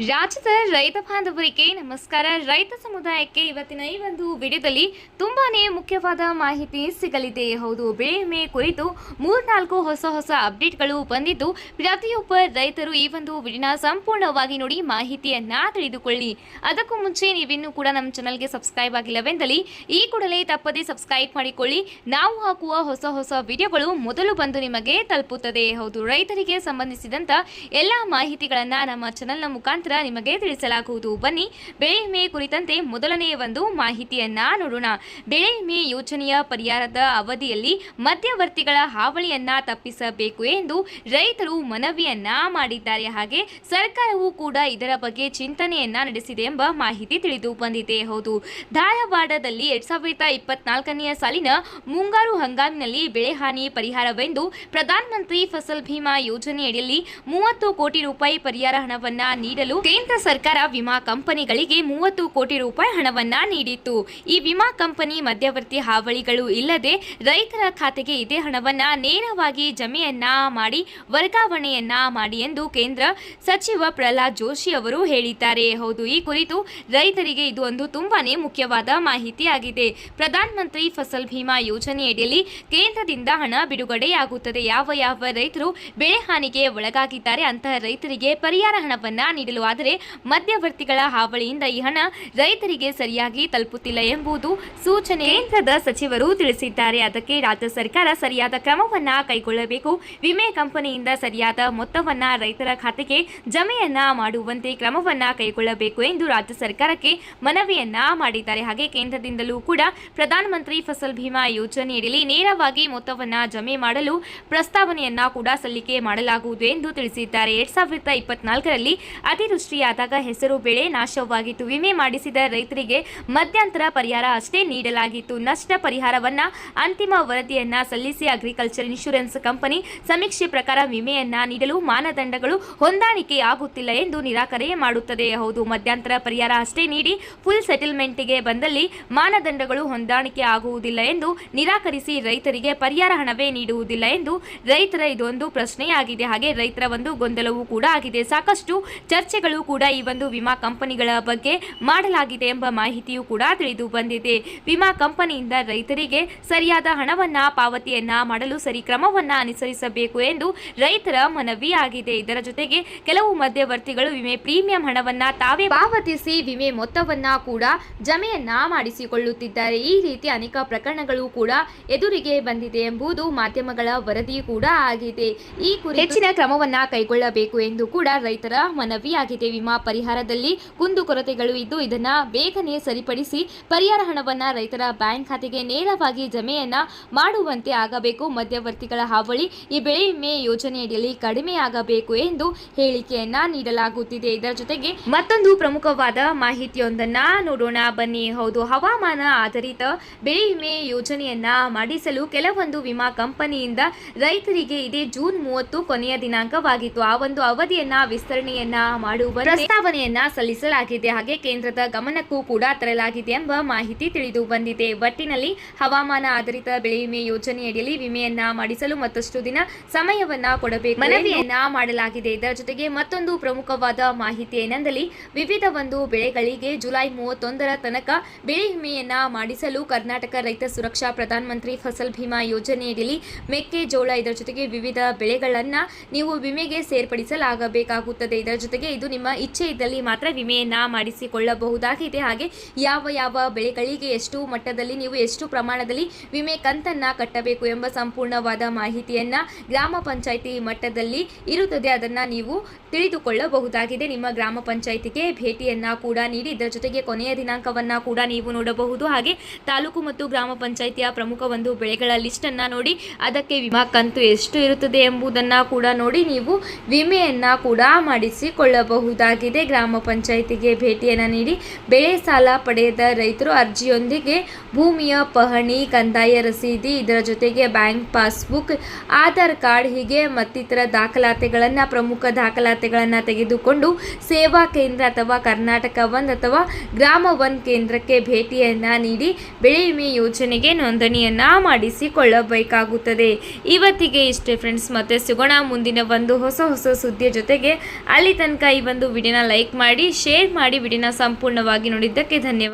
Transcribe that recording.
ರಾಜ್ಯದ ರೈತ ಬಾಂಧವರಿಗೆ ನಮಸ್ಕಾರ. ರೈತ ಸಮುದಾಯಕ್ಕೆ ಇವತ್ತಿನ ಈ ಒಂದು ವಿಡಿಯೋದಲ್ಲಿ ತುಂಬಾನೇ ಮುಖ್ಯವಾದ ಮಾಹಿತಿ ಸಿಗಲಿದೆ. ಹೌದು, ಬೆಳೆ ವಿಮೆ ಕುರಿತು ಮೂರ್ನಾಲ್ಕು ಹೊಸ ಹೊಸ ಅಪ್ಡೇಟ್ಗಳು ಬಂದಿದ್ದು, ಪ್ರತಿಯೊಬ್ಬ ರೈತರು ಈ ಒಂದು ವಿಡಿಯೋನ ಸಂಪೂರ್ಣವಾಗಿ ನೋಡಿ ಮಾಹಿತಿಯನ್ನ ತಿಳಿದುಕೊಳ್ಳಿ. ಅದಕ್ಕೂ ಮುಂಚೆ ನೀವಿನ್ನೂ ಕೂಡ ನಮ್ಮ ಚಾನಲ್ಗೆ ಸಬ್ಸ್ಕ್ರೈಬ್ ಆಗಿಲ್ಲವೆಂದಲ್ಲಿ ಈ ಕೂಡಲೇ ತಪ್ಪದೇ ಸಬ್ಸ್ಕ್ರೈಬ್ ಮಾಡಿಕೊಳ್ಳಿ. ನಾವು ಹಾಕುವ ಹೊಸ ಹೊಸ ವಿಡಿಯೋಗಳು ಮೊದಲು ಬಂದು ನಿಮಗೆ ತಲುಪುತ್ತದೆ. ಹೌದು, ರೈತರಿಗೆ ಸಂಬಂಧಿಸಿದಂತ ಎಲ್ಲ ಮಾಹಿತಿಗಳನ್ನು ನಮ್ಮ ಚಾನಲ್ನ ಮುಖಾಂತರ ನಿಮಗೆ ತಿಳಿಸಲಾಗುವುದು. ಬನ್ನಿ, ಬೆಳೆ ವಿಮೆ ಕುರಿತಂತೆ ಮೊದಲನೆಯ ಒಂದು ಮಾಹಿತಿಯನ್ನ ನೋಡೋಣ. ಬೆಳೆ ವಿಮೆ ಯೋಜನೆಯ ಪರಿಹಾರದ ಅವಧಿಯಲ್ಲಿ ಮಧ್ಯವರ್ತಿಗಳ ಹಾವಳಿಯನ್ನ ತಪ್ಪಿಸಬೇಕು ಎಂದು ರೈತರು ಮನವಿಯನ್ನ ಮಾಡಿದ್ದಾರೆ. ಹಾಗೆ ಸರ್ಕಾರವು ಕೂಡ ಇದರ ಬಗ್ಗೆ ಚಿಂತನೆಯನ್ನ ನಡೆಸಿದೆ ಎಂಬ ಮಾಹಿತಿ ತಿಳಿದು ಬಂದಿದೆ. ಹೌದು, ಧಾರವಾಡದಲ್ಲಿ ಎರಡ್ ಸಾವಿರದ ಇಪ್ಪತ್ನಾಲ್ಕನೆಯ ಸಾಲಿನ ಮುಂಗಾರು ಹಂಗಾಮಿನಲ್ಲಿ ಬೆಳೆ ಹಾನಿ ಪರಿಹಾರವೆಂದು ಪ್ರಧಾನಮಂತ್ರಿ ಫಸಲ್ ಭೀಮಾ ಯೋಜನೆಯಡಿಯಲ್ಲಿ ಮೂವತ್ತು ಕೋಟಿ ರೂಪಾಯಿ ಪರಿಹಾರ ಹಣವನ್ನ ನೀಡಲು ಕೇಂದ್ರ ಸರ್ಕಾರ ವಿಮಾ ಕಂಪನಿಗಳಿಗೆ ಮೂವತ್ತು ಕೋಟಿ ರೂಪಾಯಿ ಹಣವನ್ನ ನೀಡಿತ್ತು. ಈ ವಿಮಾ ಕಂಪನಿ ಮಧ್ಯವರ್ತಿ ಹಾವಳಿಗಳು ಇಲ್ಲದೆ ರೈತರ ಖಾತೆಗೆ ಇದೇ ಹಣವನ್ನ ನೇರವಾಗಿ ಜಮೆಯನ್ನ ಮಾಡಿ, ವರ್ಗಾವಣೆಯನ್ನ ಮಾಡಿ ಎಂದು ಕೇಂದ್ರ ಸಚಿವ ಪ್ರಹ್ಲಾದ್ ಜೋಶಿ ಅವರು ಹೇಳಿದ್ದಾರೆ. ಹೌದು, ಈ ಕುರಿತು ರೈತರಿಗೆ ಇದು ಒಂದು ತುಂಬಾನೇ ಮುಖ್ಯವಾದ ಮಾಹಿತಿಯಾಗಿದೆ. ಪ್ರಧಾನಮಂತ್ರಿ ಫಸಲ್ ಭೀಮಾ ಯೋಜನೆಯಡಿಯಲ್ಲಿ ಕೇಂದ್ರದಿಂದ ಹಣ ಬಿಡುಗಡೆಯಾಗುತ್ತದೆ. ಯಾವ ಯಾವ ರೈತರು ಬೆಳೆ ಹಾನಿಗೆ ಒಳಗಾಗಿದ್ದಾರೆ ಅಂತಹ ರೈತರಿಗೆ ಪರಿಹಾರ ಹಣವನ್ನ ನೀಡಲು ಆದರೆ ಮಧ್ಯವರ್ತಿಗಳ ಹಾವಳಿಯಿಂದ ಈ ಹಣ ರೈತರಿಗೆ ಸರಿಯಾಗಿ ತಲುಪುತ್ತಿಲ್ಲ ಎಂಬುದು ಸೂಚನೆ. ಕೇಂದ್ರದ ಸಚಿವರು ತಿಳಿಸಿದ್ದಾರೆ. ಅದಕ್ಕೆ ರಾಜ್ಯ ಸರ್ಕಾರ ಸರಿಯಾದ ಕ್ರಮವನ್ನ ಕೈಗೊಳ್ಳಬೇಕು. ವಿಮೆ ಕಂಪನಿಯಿಂದ ಸರಿಯಾದ ಮೊತ್ತವನ್ನ ರೈತರ ಖಾತೆಗೆ ಜಮೆಯನ್ನ ಮಾಡುವಂತೆ ಕ್ರಮವನ್ನ ಕೈಗೊಳ್ಳಬೇಕು ಎಂದು ರಾಜ್ಯ ಸರ್ಕಾರಕ್ಕೆ ಮನವಿಯನ್ನ ಮಾಡಿದ್ದಾರೆ. ಹಾಗೆ ಕೇಂದ್ರದಿಂದಲೂ ಕೂಡ ಪ್ರಧಾನಮಂತ್ರಿ ಫಸಲ್ ಭೀಮಾ ಯೋಜನೆಯಡಿಯಲ್ಲಿ ನೇರವಾಗಿ ಮೊತ್ತವನ್ನ ಜಮೆ ಮಾಡಲು ಪ್ರಸ್ತಾವನೆಯನ್ನ ಕೂಡ ಸಲ್ಲಿಕೆ ಮಾಡಲಾಗುವುದು ಎಂದು ತಿಳಿಸಿದ್ದಾರೆ. ಎರಡ್ ಸಾವಿರದ ಇಪ್ಪತ್ನಾಲ್ಕರಲ್ಲಿ ಅತಿವೃಷ್ಟಿಯಾದಾಗ ಹೆಸರು ಬೆಳೆ ನಾಶವಾಗಿತ್ತು. ವಿಮೆ ಮಾಡಿಸಿದ ರೈತರಿಗೆ ಮಧ್ಯಂತರ ಪರಿಹಾರ ಅಷ್ಟೇ ನೀಡಲಾಗಿತ್ತು. ನಷ್ಟ ಪರಿಹಾರವನ್ನ ಅಂತಿಮ ವರದಿಯನ್ನ ಸಲ್ಲಿಸಿ ಅಗ್ರಿಕಲ್ಚರ್ ಇನ್ಶೂರೆನ್ಸ್ ಕಂಪನಿ ಸಮೀಕ್ಷೆ ಪ್ರಕಾರ ವಿಮೆಯನ್ನ ನೀಡಲು ಮಾನದಂಡಗಳು ಹೊಂದಾಣಿಕೆ ಆಗುತ್ತಿಲ್ಲ ಎಂದು ನಿರಾಕರಣೆ ಮಾಡುತ್ತದೆ. ಹೌದು, ಮಧ್ಯಂತರ ಪರಿಹಾರ ಅಷ್ಟೇ ನೀಡಿ ಫುಲ್ ಸೆಟಲ್ಮೆಂಟ್ಗೆ ಬಂದಲ್ಲಿ ಮಾನದಂಡಗಳು ಹೊಂದಾಣಿಕೆ ಆಗುವುದಿಲ್ಲ ಎಂದು ನಿರಾಕರಿಸಿ ರೈತರಿಗೆ ಪರಿಹಾರ ಹಣವೇ ನೀಡುವುದಿಲ್ಲ ಎಂದು ರೈತರ ಇದೊಂದು ಪ್ರಶ್ನೆಯಾಗಿದೆ. ಹಾಗೆ ರೈತರ ಒಂದು ಗೊಂದಲವೂ ಕೂಡ ಆಗಿದೆ. ಸಾಕಷ್ಟು ಚರ್ಚೆಗಳು ಕೂಡ ಈ ಒಂದು ವಿಮಾ ಕಂಪನಿಗಳ ಬಗ್ಗೆ ಮಾಡಲಾಗಿದೆ ಎಂಬ ಮಾಹಿತಿಯೂ ಕೂಡ ತಿಳಿದು ಬಂದಿದೆ. ವಿಮಾ ಕಂಪನಿಯಿಂದ ರೈತರಿಗೆ ಸರಿಯಾದ ಹಣವನ್ನ, ಪಾವತಿಯನ್ನ ಮಾಡಲು ಸರಿ ಕ್ರಮವನ್ನ ಅನುಸರಿಸಬೇಕು ಎಂದು ರೈತರ ಮನವಿ ಆಗಿದೆ. ಇದರ ಜೊತೆಗೆ ಕೆಲವು ಮಧ್ಯವರ್ತಿಗಳು ವಿಮೆ ಪ್ರೀಮಿಯಂ ಹಣವನ್ನ ತಾವೇ ಪಾವತಿಸಿ ವಿಮೆ ಮೊತ್ತವನ್ನ ಕೂಡ ಜಮೆಯನ್ನ ಮಾಡಿಸಿಕೊಳ್ಳುತ್ತಿದ್ದಾರೆ. ಈ ರೀತಿ ಅನೇಕ ಪ್ರಕರಣಗಳು ಕೂಡ ಎದುರಿಗೆ ಬಂದಿದೆ ಎಂಬುದು ಮಾಧ್ಯಮಗಳ ವರದಿ ಕೂಡ ಆಗಿದೆ. ಈ ಕುರಿತು ಹೆಚ್ಚಿನ ಕ್ರಮವನ್ನ ಕೈಗೊಳ್ಳಬೇಕು ಎಂದು ಕೂಡ ರೈತರ ಮನವಿಯಾಗಿದೆ ವಿಮಾ ಪರಿಹಾರದಲ್ಲಿ ಕುಂದುಕೊರತೆಗಳು ಇದ್ದು, ಇದನ್ನ ಬೇಗನೆ ಸರಿಪಡಿಸಿ ಪರಿಹಾರ ಹಣವನ್ನ ರೈತರ ಬ್ಯಾಂಕ್ ಖಾತೆಗೆ ನೇರವಾಗಿ ಜಮೆಯನ್ನ ಮಾಡುವಂತೆ ಆಗಬೇಕು. ಮಧ್ಯವರ್ತಿಗಳ ಹಾವಳಿ ಈ ಬೆಳೆ ವಿಮೆ ಯೋಜನೆಯಡಿಯಲ್ಲಿ ಕಡಿಮೆಯಾಗಬೇಕು ಎಂದು ಹೇಳಿಕೆಯನ್ನ ನೀಡಲಾಗುತ್ತಿದೆ. ಇದರ ಜೊತೆಗೆ ಮತ್ತೊಂದು ಪ್ರಮುಖವಾದ ಮಾಹಿತಿಯೊಂದನ್ನ ನೋಡೋಣ. ಬನ್ನಿ, ಹೌದು, ಹವಾಮಾನ ಆಧಾರಿತ ಬೆಳೆ ವಿಮೆ ಯೋಜನೆಯನ್ನ ಮಾಡಿಸಲು ಕೆಲವೊಂದು ವಿಮಾ ಕಂಪನಿಯಿಂದ ರೈತರಿಗೆ ಇದೇ ಜೂನ್ ಮೂವತ್ತು ಕೊನೆಯ ದಿನಾಂಕವಾಗಿತ್ತು. ಆ ಒಂದು ಅವಧಿಯನ್ನ ವಿಸ್ತರಣೆಯನ್ನ ಮಾಡುವ ಪ್ರಸ್ತಾವನೆಯನ್ನ ಸಲ್ಲಿಸಲಾಗಿದೆ. ಹಾಗೆ ಕೇಂದ್ರದ ಗಮನಕ್ಕೂ ಕೂಡ ತರಲಾಗಿದೆ ಎಂಬ ಮಾಹಿತಿ ತಿಳಿದು ಬಂದಿದೆ. ಒಟ್ಟಿನಲ್ಲಿ ಹವಾಮಾನ ಆಧಾರಿತ ಬೆಳೆ ವಿಮೆ ಯೋಜನೆಯಡಿಯಲ್ಲಿ ವಿಮೆಯನ್ನ ಮಾಡಿಸಲು ಮತ್ತಷ್ಟು ದಿನ ಸಮಯವನ್ನ ಕೊಡಬೇಕು. ಮನವಿಯನ್ನ ಮಾಡಲಾಗಿದೆ. ಇದರ ಜೊತೆಗೆ ಮತ್ತೊಂದು ಪ್ರಮುಖವಾದ ಮಾಹಿತಿ ಏನೆಂದಲ್ಲಿ ವಿವಿಧ ಒಂದು ಬೆಳೆಗಳಿಗೆ ಜುಲೈ ಮೂವತ್ತೊಂದರ ತನಕ ಬೆಳೆ ವಿಮೆಯನ್ನ ಮಾಡಿಸಲು ಕರ್ನಾಟಕ ರೈತ ಸುರಕ್ಷಾ ಪ್ರಧಾನ ಮಂತ್ರಿ ಫಸಲ್ ಭೀಮಾ ಯೋಜನೆಯಡಿಯಲ್ಲಿ ಮೆಕ್ಕೆಜೋಳ ಇದರ ಜೊತೆಗೆ ವಿವಿಧ ಬೆಳೆಗಳನ್ನ ನೀವು ವಿಮೆಗೆ ಸೇರ್ಪಡಿಸಲಾಗಬೇಕಾಗುತ್ತದೆ. ಇದರ ಜೊತೆಗೆ ಇದು ನಿಮ್ಮ ಇಚ್ಛೆ ಇದ್ದಲ್ಲಿ ಮಾತ್ರ ವಿಮೆಯನ್ನು ಮಾಡಿಸಿಕೊಳ್ಳಬಹುದಾಗಿದೆ. ಹಾಗೆ ಯಾವ ಯಾವ ಬೆಳೆಗಳಿಗೆ ಎಷ್ಟು ಮಟ್ಟದಲ್ಲಿ ನೀವು ಎಷ್ಟು ಪ್ರಮಾಣದಲ್ಲಿ ವಿಮೆ ಕಂತನ್ನು ಕಟ್ಟಬೇಕು ಎಂಬ ಸಂಪೂರ್ಣವಾದ ಮಾಹಿತಿಯನ್ನ ಗ್ರಾಮ ಪಂಚಾಯಿತಿ ಮಟ್ಟದಲ್ಲಿ ಇರುತ್ತದೆ. ಅದನ್ನ ನೀವು ತಿಳಿದುಕೊಳ್ಳಬಹುದಾಗಿದೆ. ನಿಮ್ಮ ಗ್ರಾಮ ಪಂಚಾಯಿತಿಗೆ ಭೇಟಿಯನ್ನ ಕೂಡ ನೀಡಿ, ಇದರ ಜೊತೆಗೆ ಕೊನೆಯ ದಿನಾಂಕವನ್ನ ಕೂಡ ನೀವು ನೋಡಬಹುದು. ಹಾಗೆ ತಾಲೂಕು ಮತ್ತು ಗ್ರಾಮ ಪಂಚಾಯಿತಿಯ ಪ್ರಮುಖ ಒಂದು ಬೆಳೆಗಳ ಲಿಸ್ಟನ್ನು ನೋಡಿ, ಅದಕ್ಕೆ ವಿಮಾ ಕಂತು ಎಷ್ಟು ಇರುತ್ತದೆ ಎಂಬುದನ್ನ ಕೂಡ ನೋಡಿ, ನೀವು ವಿಮೆಯನ್ನ ಕೂಡ ಮಾಡಿಸಿಕೊಳ್ಳಬಹುದಾಗಿದೆ ಗ್ರಾಮ ಪಂಚಾಯಿತಿಗೆ ಭೇಟಿಯನ್ನು ನೀಡಿ ಬೆಳೆ ಸಾಲ ಪಡೆಯದ ರೈತರು ಅರ್ಜಿಯೊಂದಿಗೆ ಭೂಮಿಯ ಪಹಣಿ, ಕಂದಾಯ ರಸೀದಿ, ಇದರ ಜೊತೆಗೆ ಬ್ಯಾಂಕ್ ಪಾಸ್ಬುಕ್, ಆಧಾರ್ ಕಾರ್ಡ್ ಹೀಗೆ ಮತ್ತಿತರ ದಾಖಲಾತಿಗಳನ್ನು, ಪ್ರಮುಖ ದಾಖಲಾತಿ ದಾಖಲಾತಿಗಳನ್ನು ತೆಗೆದುಕೊಂಡು ಸೇವಾ ಕೇಂದ್ರ ಅಥವಾ ಕರ್ನಾಟಕ ಒನ್ ಅಥವಾ ಗ್ರಾಮ ಒನ್ ಕೇಂದ್ರಕ್ಕೆ ಭೇಟಿಯನ್ನು ನೀಡಿ ಬೆಳೆ ವಿಮೆ ಯೋಜನೆಗೆ ನೋಂದಣಿಯನ್ನು ಮಾಡಿಸಿಕೊಳ್ಳಬೇಕಾಗುತ್ತದೆ. ಇವತ್ತಿಗೆ ಇಷ್ಟೇ ಫ್ರೆಂಡ್ಸ್, ಮತ್ತೆ ಸಿಗೋಣ ಮುಂದಿನ ಒಂದು ಹೊಸ ಹೊಸ ಸುದ್ದಿಯ ಜೊತೆಗೆ. ಅಲ್ಲಿ ತನಕ ಒಂದು ವಿಡಿಯೋನ ಲೈಕ್ ಮಾಡಿ ಶೇರ್ ಮಾಡಿ ವಿಡಿಯೋನ ಸಂಪೂರ್ಣವಾಗಿ ನೋಡಿದ್ದಕ್ಕೆ ಧನ್ಯವಾದ.